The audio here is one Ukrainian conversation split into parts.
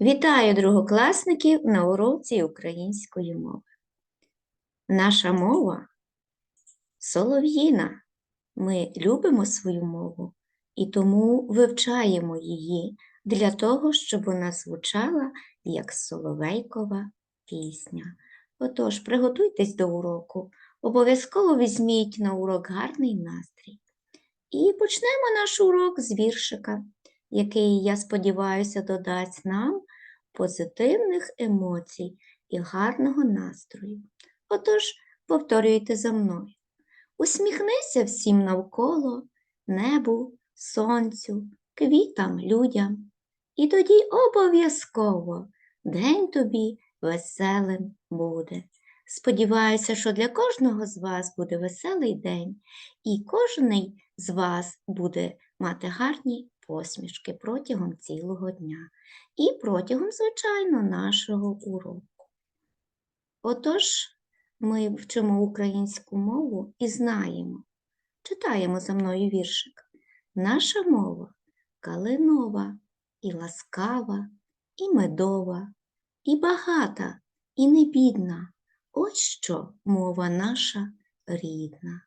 Вітаю другокласників на уроці української мови. Наша мова солов'їна. Ми любимо свою мову і тому вивчаємо її для того, щоб вона звучала як соловейкова пісня. Отож, приготуйтесь до уроку, обов'язково візьміть на урок гарний настрій. І почнемо наш урок з віршика, який, я сподіваюся, додасть нам позитивних емоцій і гарного настрою. Отож, повторюйте за мною. Усміхнися всім навколо, небу, сонцю, квітам, людям. І тоді обов'язково день тобі веселим буде. Сподіваюся, що для кожного з вас буде веселий день, і кожен з вас буде мати гарні посмішки протягом цілого дня і протягом, звичайно, нашого уроку. Отож, ми вчимо українську мову і знаємо, читаємо за мною віршик. Наша мова калинова і ласкава, і медова, і багата, і не бідна. Ось що мова наша рідна.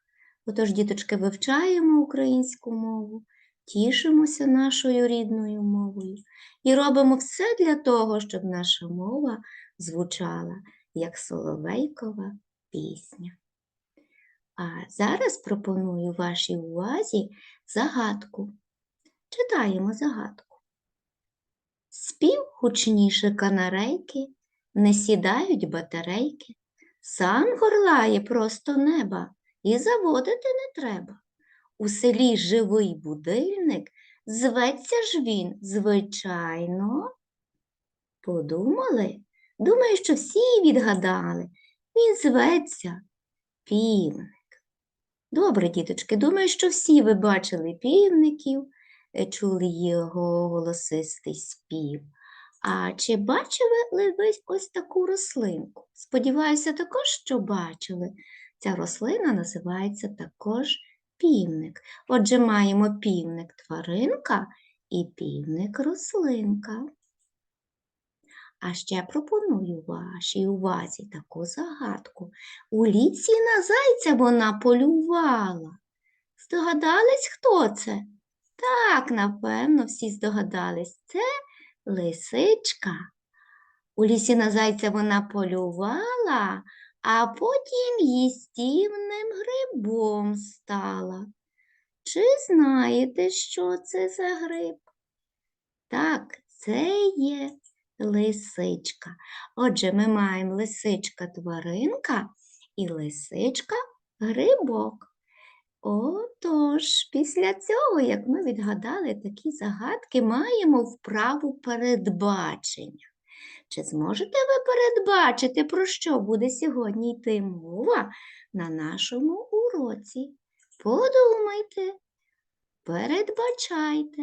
Отож, діточки, вивчаємо українську мову, тішимося нашою рідною мовою і робимо все для того, щоб наша мова звучала як соловейкова пісня. А зараз пропоную вашій увазі загадку. Читаємо загадку. Спів гучніше канарейки, не сідають батарейки, сам горлає просто неба і заводити не треба. У селі живий будильник, зветься ж він, звичайно. Подумали? Думаю, що всі відгадали. Він зветься півник. Добре, діточки, думаю, що всі ви бачили півників, е, чули його голосистий спів. А чи бачили ви ось таку рослинку? Сподіваюся, також, що бачили. Ця рослина називається також півник. Отже, маємо півник тваринка і півник рослинка. А ще пропоную вашій увазі таку загадку. У ліці на зайця вона полювала. Здогадались, хто це? Так, напевно, всі здогадались. Це лисичка. У лісі на зайця вона полювала, а потім їстівним грибом стала. Чи знаєте, що це за гриб? Так, це є лисичка. Отже, ми маємо лисичка тваринка і лисичка грибок. Отож, після цього, як ми відгадали такі загадки, маємо вправу передбачення. Чи зможете ви передбачити, про що буде сьогодні йти мова на нашому уроці? Подумайте, передбачайте.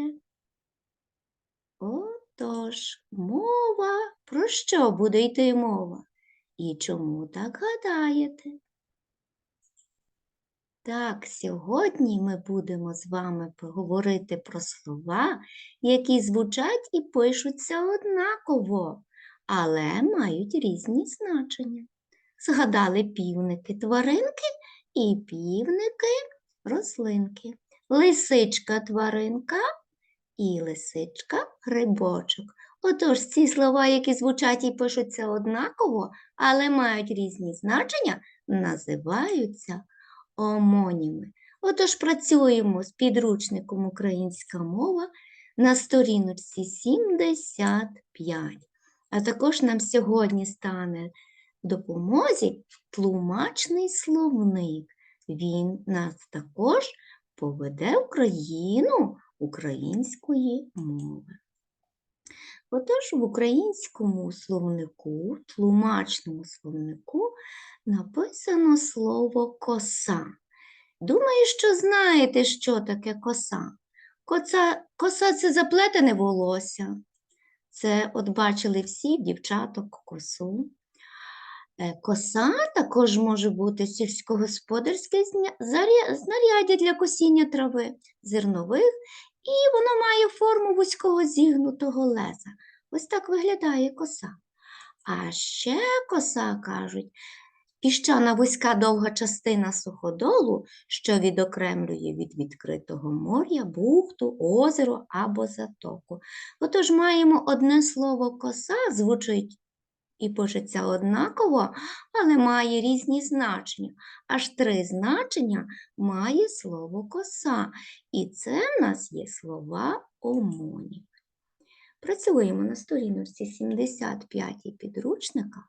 Отож, мова, про що буде йти мова? І чому так гадаєте? Так, сьогодні ми будемо з вами поговорити про слова, які звучать і пишуться однаково, але мають різні значення. Згадали півники тваринки і півники рослинки. Лисичка тваринка і лисичка грибочок. Отож, ці слова, які звучать і пишуться однаково, але мають різні значення, називаються омоніми. Отож, працюємо з підручником Українська мова на сторіночці 75. А також нам сьогодні стане допомозі тлумачний словник. Він нас також поведе в країну української мови. Отож, в українському словнику, тлумачному словнику, написано слово коса. Думаю, що знаєте, що таке коса. Коса, коса це заплетене волосся. Це от бачили всі дівчаток косу. Е, Коса також може бути сільськогосподарське знаряддя для косіння трави, зернових, і воно має форму вузького зігнутого леза. Ось так виглядає коса. А ще коса, кажуть, піщана вузька довга частина суходолу, що відокремлює від відкритого моря, бухту, озеро або затоку. Отож маємо одне слово коса, звучить і пишеться однаково, але має різні значення. Аж три значення має слово коса. І це в нас є слова омонів. Працюємо на сторіночці 75 підручника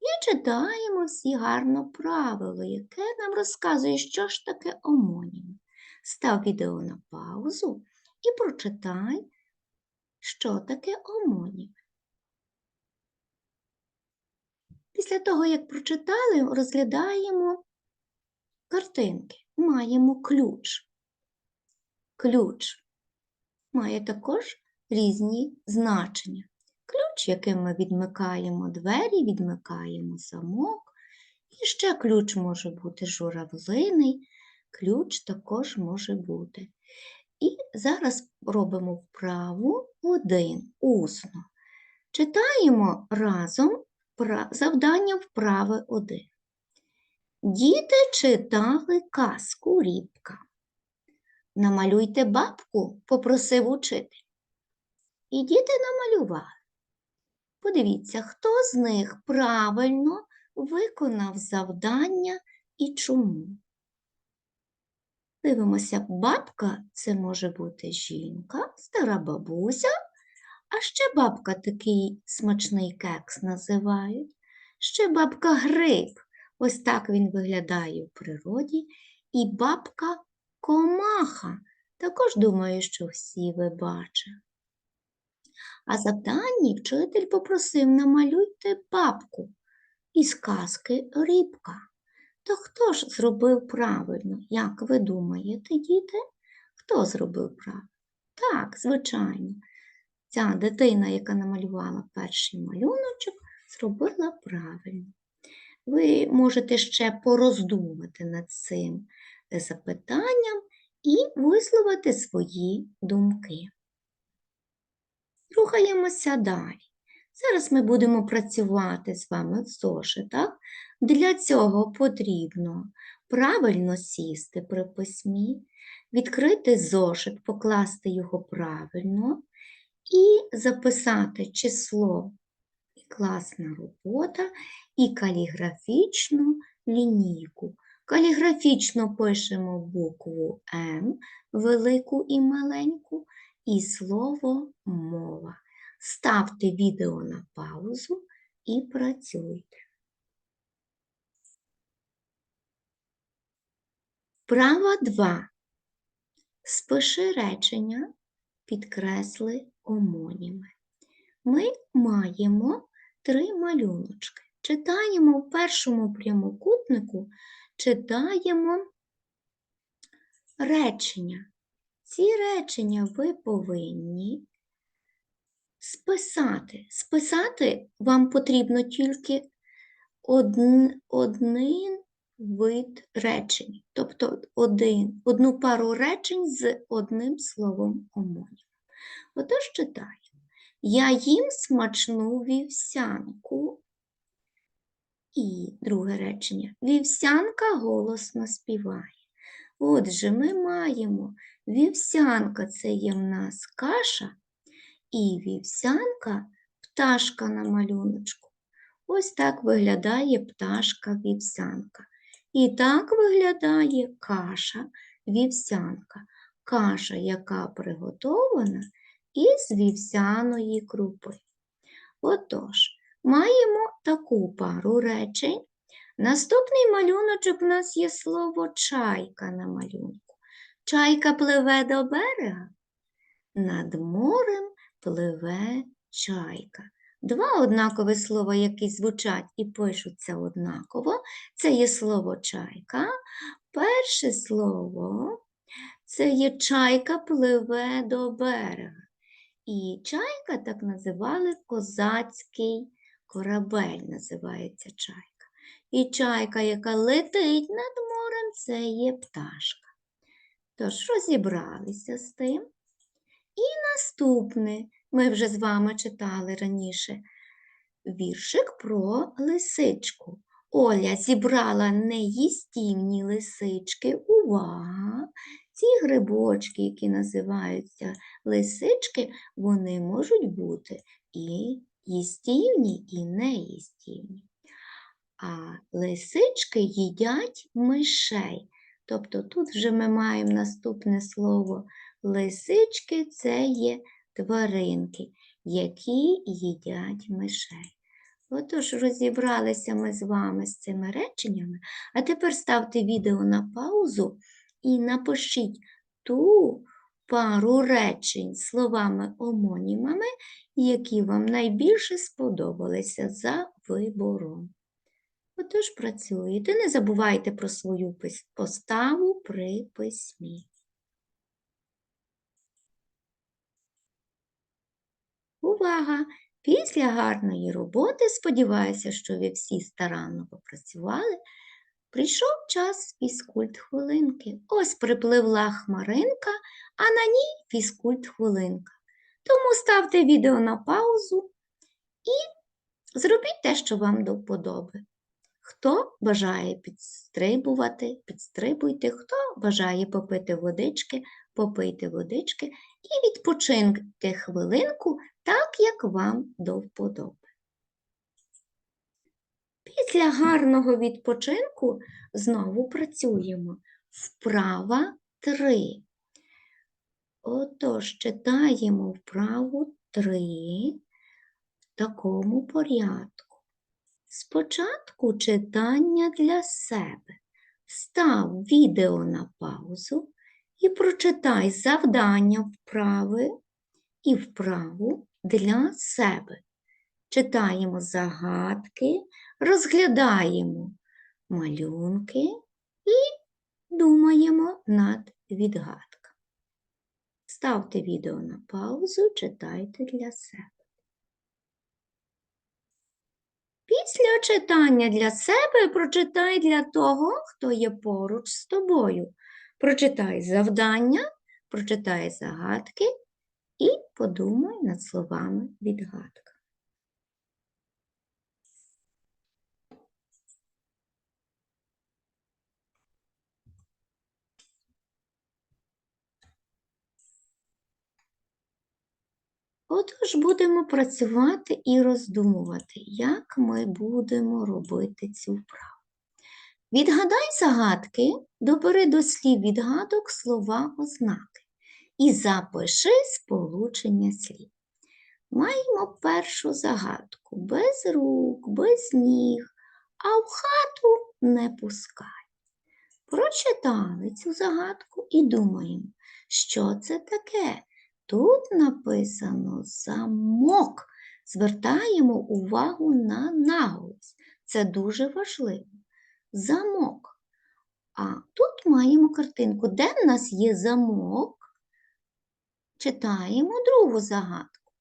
і читаємо всі гарно правило, яке нам розказує, що ж таке омоніми. Став відео на паузу і прочитай, що таке омоніми. Після того, як прочитали, розглядаємо картинки. Маємо ключ. Ключ має також різні значення. Ключ, яким ми відмикаємо двері, відмикаємо замок. І ще ключ може бути журавлиний, ключ також може бути. І зараз робимо вправу один усно. Читаємо разом завдання вправи 1. Діти читали казку рібка. Намалюйте бабку, попросив учитель. І діти намалювали. Подивіться, хто з них правильно виконав завдання і чому. Дивимося, бабка це може бути жінка, стара бабуся, а ще бабка такий смачний кекс називають. Ще бабка гриб. Ось так він виглядає в природі. І бабка комаха. Також думаю, що всі ви бачили. А завданні вчитель попросив намалюйте бабку із казки рибка. То хто ж зробив правильно, як ви думаєте, діти? Хто зробив правильно? Так, звичайно, ця дитина, яка намалювала перший малюночок, зробила правильно. Ви можете ще пороздумати над цим запитанням і висловити свої думки. Рухаємося далі. Зараз ми будемо працювати з вами в зошитах. Для цього потрібно правильно сісти при письмі, відкрити зошит, покласти його правильно і записати число і класна робота і каліграфічну лінійку. Каліграфічно пишемо букву М, велику і маленьку, і слово мова. Ставте відео на паузу і працюйте. Права 2. Спиши речення, підкресли омоніми. Ми маємо три малюночки. Читаємо в першому прямокутнику, читаємо речення. Ці речення ви повинні списати. Списати вам потрібно тільки один, один вид речень, тобто один, одну пару речень з одним словом омонімом. Отож читаємо. Я їм смачну вівсянку. І друге речення. Вівсянка голосно співає. Отже, ми маємо вівсянка це є в нас каша, і вівсянка пташка на малюночку. Ось так виглядає пташка вівсянка. І так виглядає каша вівсянка. Каша, яка приготована із вівсяної крупи. Отож, маємо таку пару речень. Наступний малюночок у нас є слово чайка на малюнку. Чайка пливе до берега. Над морем пливе чайка. Два однакові слова, які звучать і пишуться однаково, це є слово чайка. Перше слово це є чайка пливе до берега. І чайка так називали козацький корабель, називається чайка. І чайка, яка летить над морем, це є пташка. Тож розібралися з тим. І наступне Ми вже з вами читали раніше віршик про лисичку. Оля зібрала неїстівні лисички. Увага! Ці грибочки, які називаються лисички, вони можуть бути і їстівні, і неїстівні. А лисички їдять мишей. Тобто тут вже ми маємо наступне слово. Лисички це є тваринки, які їдять мишей. Отож, розібралися ми з вами з цими реченнями, а тепер ставте відео на паузу і напишіть ту пару речень словами-омонімами, які вам найбільше сподобалися за вибором. Отож, працюєте, не забувайте про свою поставу при письмі. Увага! Після гарної роботи, сподіваюся, що ви всі старанно попрацювали, прийшов час фізкульт хвилинки. Ось припливла хмаринка, а на ній фізкульт хвилинка. Тому ставте відео на паузу і зробіть те, що вам до вподоби. Хто бажає підстрибувати, підстрибуйте, хто бажає попити водички, попийте водички і відпочиньте хвилинку так, як вам до вподоби. Після гарного відпочинку знову працюємо. Вправа 3. Отож, читаємо вправу 3 в такому порядку. Спочатку читання для себе. Став відео на паузу і прочитай завдання вправи і вправу для себе. Читаємо загадки, розглядаємо малюнки і думаємо над відгадками. Ставте відео на паузу, читайте для себе. Після читання для себе прочитай для того, хто є поруч з тобою. Прочитай завдання, прочитай загадки і подумай над словами відгадка. Отож, будемо працювати і роздумувати, як ми будемо робити цю вправу. Відгадай загадки, добери до слів відгадок слова ознаки і запиши сполучення слів. Маємо першу загадку без рук, без ніг, а в хату не пускай. Прочитали цю загадку і думаємо, що це таке. Тут написано замок. Звертаємо увагу на наголос. Це дуже важливо. Замок. А тут маємо картинку, де в нас є замок. Читаємо другу загадку.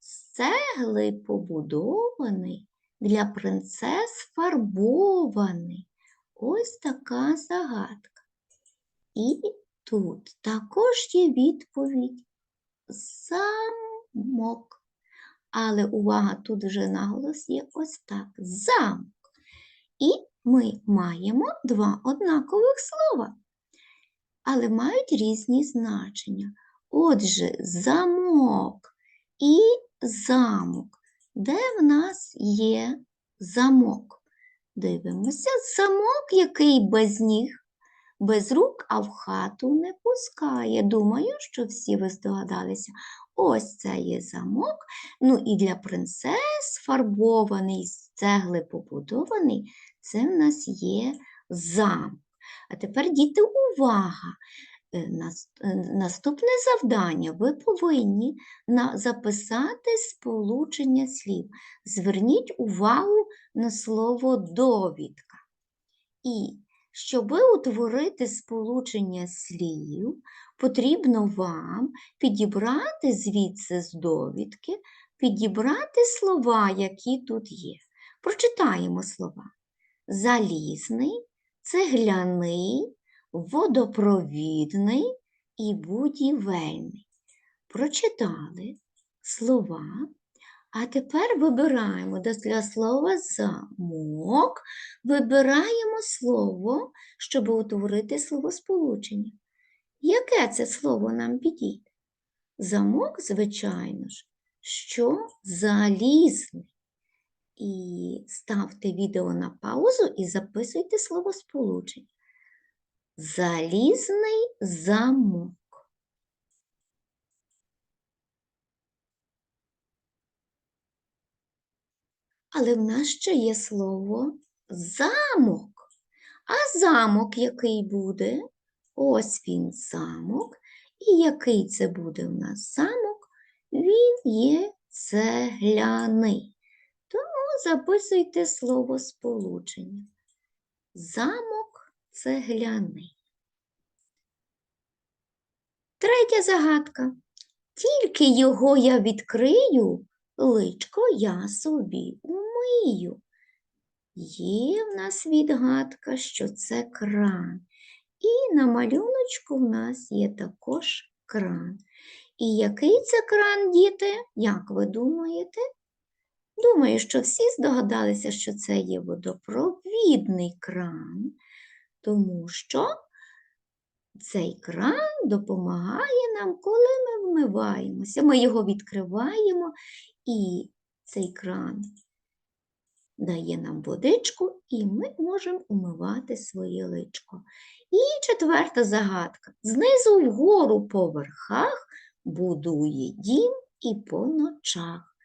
З цегли побудований, для принцес фарбований. Ось така загадка. І тут також є відповідь замок. Але увага, тут вже наголос є ось так. Замок. І ми маємо два однакових слова, але мають різні значення. Отже, замок і замок. Де в нас є замок? Дивимося, замок, який без ніг, без рук, а в хату не пускає. Думаю, що всі ви здогадалися. Ось це є замок. Ну і для принцес фарбований, з цегли побудований, це в нас є замок. А тепер, діти, увага! Е, е, Наступне завдання. Ви повинні записати сполучення слів. Зверніть увагу на слово довідка. І щоб утворити сполучення слів, потрібно вам підібрати звідси з довідки, підібрати слова, які тут є. Прочитаємо слова: залізний, цегляний, водопровідний і будівельний. Прочитали, слова. А тепер вибираємо для слова замок, вибираємо слово, щоб утворити словосполучення. Яке це слово нам підійде? Замок, звичайно ж, що залізний. І ставте відео на паузу і записуйте словосполучення. Залізний замок. Але в нас ще є слово замок. А замок який буде? Ось він замок. І який це буде в нас замок? Він є цегляний. Тому записуйте слово сполучення. Замок цегляний. Третя загадка. Тільки його я відкрию, личко я собі умию. Є в нас відгадка, що це кран. І на малюночку в нас є також кран. І який це кран, діти? Як ви думаєте? Думаю, що всі здогадалися, що це є водопровідний кран, тому що цей кран допомагає нам, коли ми вмиваємося. Ми його відкриваємо, і цей кран дає нам водичку, і ми можемо умивати своє личко. І четверта загадка. Знизу вгору по верхах будує дім і по ночах.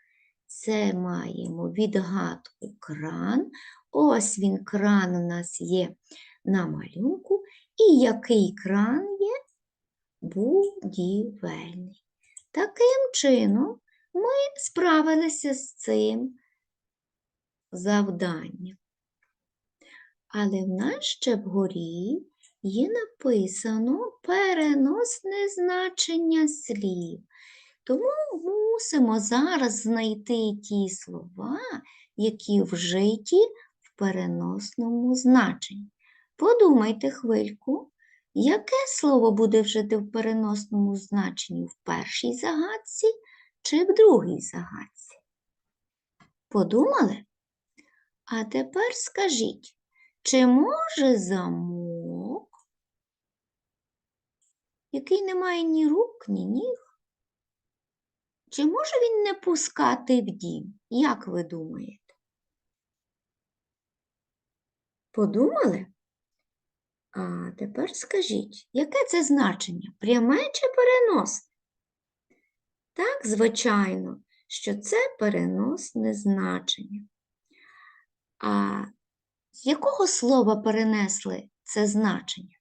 Це маємо відгадку кран. Ось він кран у нас є на малюнку. І який кран є? Будівельний. Таким чином ми справилися з цим завданням. Але в нас ще вгорі є написано переносне значення слів. Тому мусимо зараз знайти ті слова, які вжиті в переносному значенні. Подумайте хвильку, яке слово буде вжити в переносному значенні в першій загадці чи в другій загадці? Подумали? А тепер скажіть, чи може замок, який не має ні рук, ні ніг, чи може він не пускати в дім? Як ви думаєте? Подумали? А тепер скажіть, яке це значення? Пряме чи переносне? Так, звичайно, що це переносне значення. А з якого слова перенесли це значення?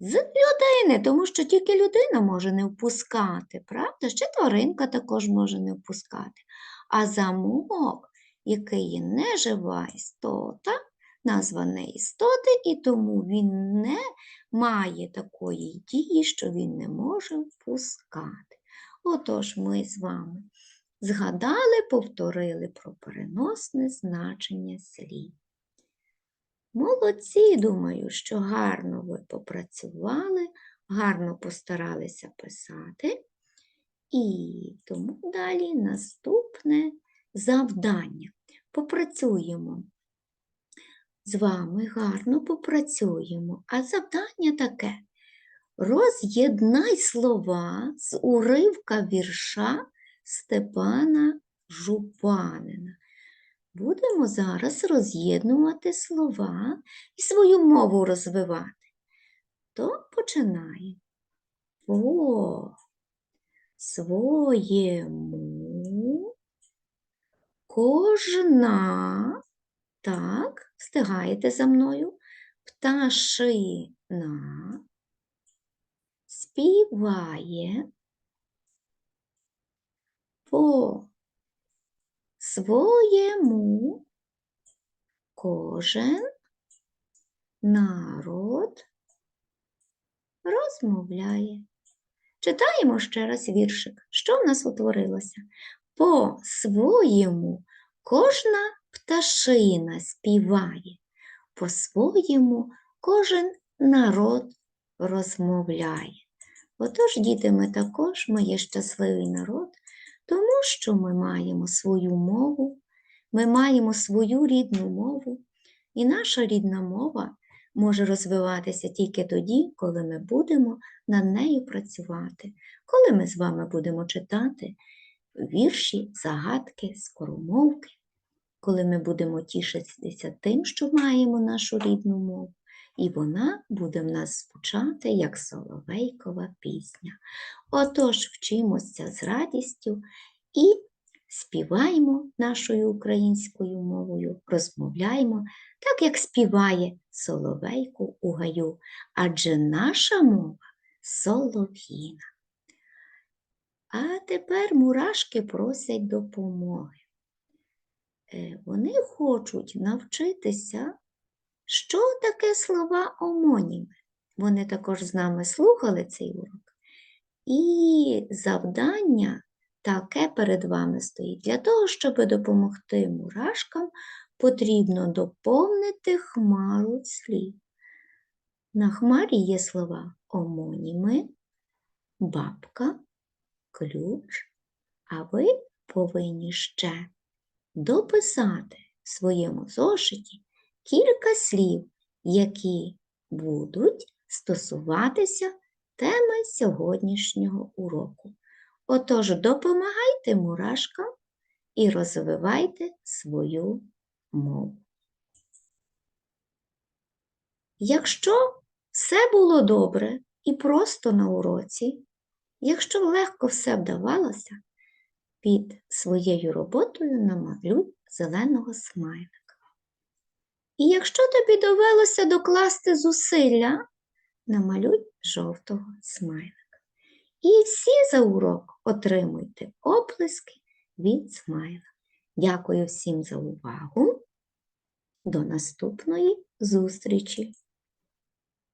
З людини, тому що тільки людина може не впускати, правда? Ще тваринка також може не впускати. А замок, який є нежива істота, назва не істоти, і тому він не має такої дії, що він не може впускати. Отож, ми з вами згадали, повторили про переносне значення слів. Молодці, думаю, що гарно ви попрацювали, гарно постаралися писати. І тому далі наступне завдання. Попрацюємо. З вами гарно попрацюємо. А завдання таке: роз'єднай слова з уривка вірша Степана Жупанина. Будемо зараз роз'єднувати слова і свою мову розвивати. То починаємо. По своєму кожна, так, встигаєте за мною, пташина співає по своєму кожен народ розмовляє. Читаємо ще раз віршик. Що в нас утворилося? По своєму кожна пташина співає, по своєму кожен народ розмовляє. Отож, діти, ми також, ми є щасливий народ, тому що ми маємо свою мову, ми маємо свою рідну мову, і наша рідна мова може розвиватися тільки тоді, коли ми будемо над нею працювати, коли ми з вами будемо читати вірші, загадки, скоромовки, коли ми будемо тішитися тим, що маємо нашу рідну мову, і вона буде в нас звучати як соловейкова пісня. Отож, вчимося з радістю і співаємо нашою українською мовою, розмовляємо так, як співає соловейку у гаю, адже наша мова солов'їна. А тепер мурашки просять допомоги. Е, Вони хочуть навчитися, що таке слова омоніми. Вони також з нами слухали цей урок. І завдання таке перед вами стоїть. Для того, щоб допомогти мурашкам, потрібно доповнити хмару слів. На хмарі є слова омоніми, бабка, ключ, а ви повинні ще дописати в своєму зошиті кілька слів, які будуть стосуватися теми сьогоднішнього уроку. Отож, допомагайте мурашкам і розвивайте свою мову. Якщо все було добре і просто на уроці, якщо легко все вдавалося, під своєю роботою намалюй зеленого смайлика. І якщо тобі довелося докласти зусилля, намалюй жовтого смайлика. І всі за урок отримуйте оплески від смайла. Дякую всім за увагу. До наступної зустрічі!